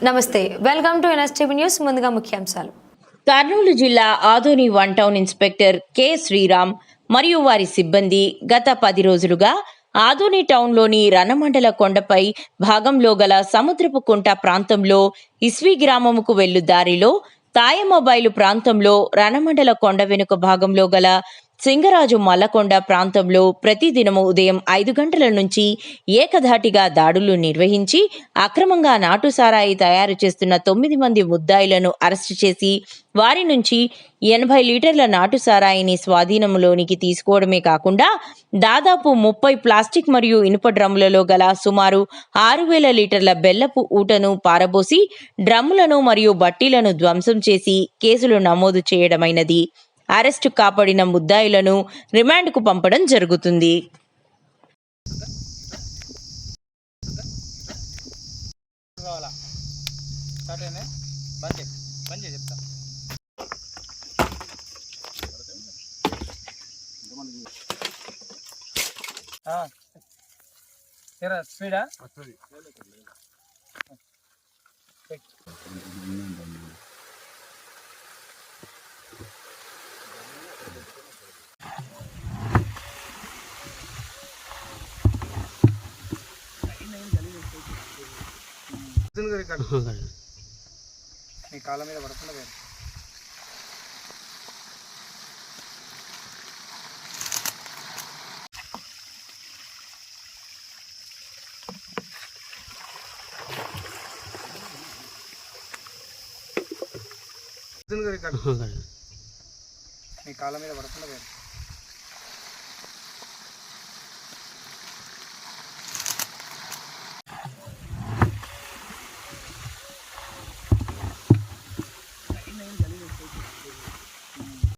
నమస్తే welcome to NSTV news ముందుగా ముఖ్యాంశాలు. కర్నూలు జిల్లా Adoni one town inspector K Sriram మరియు వారి సిబ్బంది గత పది రోజులుగా ఆదోని టౌన్లోని రణమండల కొండపై భాగంలో గల సముద్రపు కుంట ప్రాంతంలో ఇస్వి గ్రామముకు వెళ్ళు దారిలో తాయమొబైలు ప్రాంతంలో రణమండల కొండ వెనుక భాగంలో గల సింగరాజు మల్లకొండ ప్రాంతంలో ప్రతిదినము ఉదయం ఐదు గంటల నుంచి ఏకధాటిగా దాడులు నిర్వహించి అక్రమంగా నాటు సారాయి తయారు చేస్తున్న తొమ్మిది మంది ముద్దాయిలను అరెస్టు చేసి వారి నుంచి ఎనభై లీటర్ల నాటు సారాయిని స్వాధీనంలోనికి తీసుకోవడమే కాకుండా దాదాపు ముప్పై ప్లాస్టిక్ మరియు ఇనుప డ్రమ్ములలో గల సుమారు ఆరు వేల లీటర్ల బెల్లపు ఊటను పారబోసి డ్రమ్ములను మరియు బట్టీలను ధ్వంసం చేసి కేసులు నమోదు చేయడమైనది. అరెస్టు కాపాడిన ముద్దాయిలను రిమాండ్కు పంపడం జరుగుతుంది. కావాలా నీ కాళ్ళ మీద పడకుండా వేరు నీ కాళ్ళ మీద పడకుండా వేరు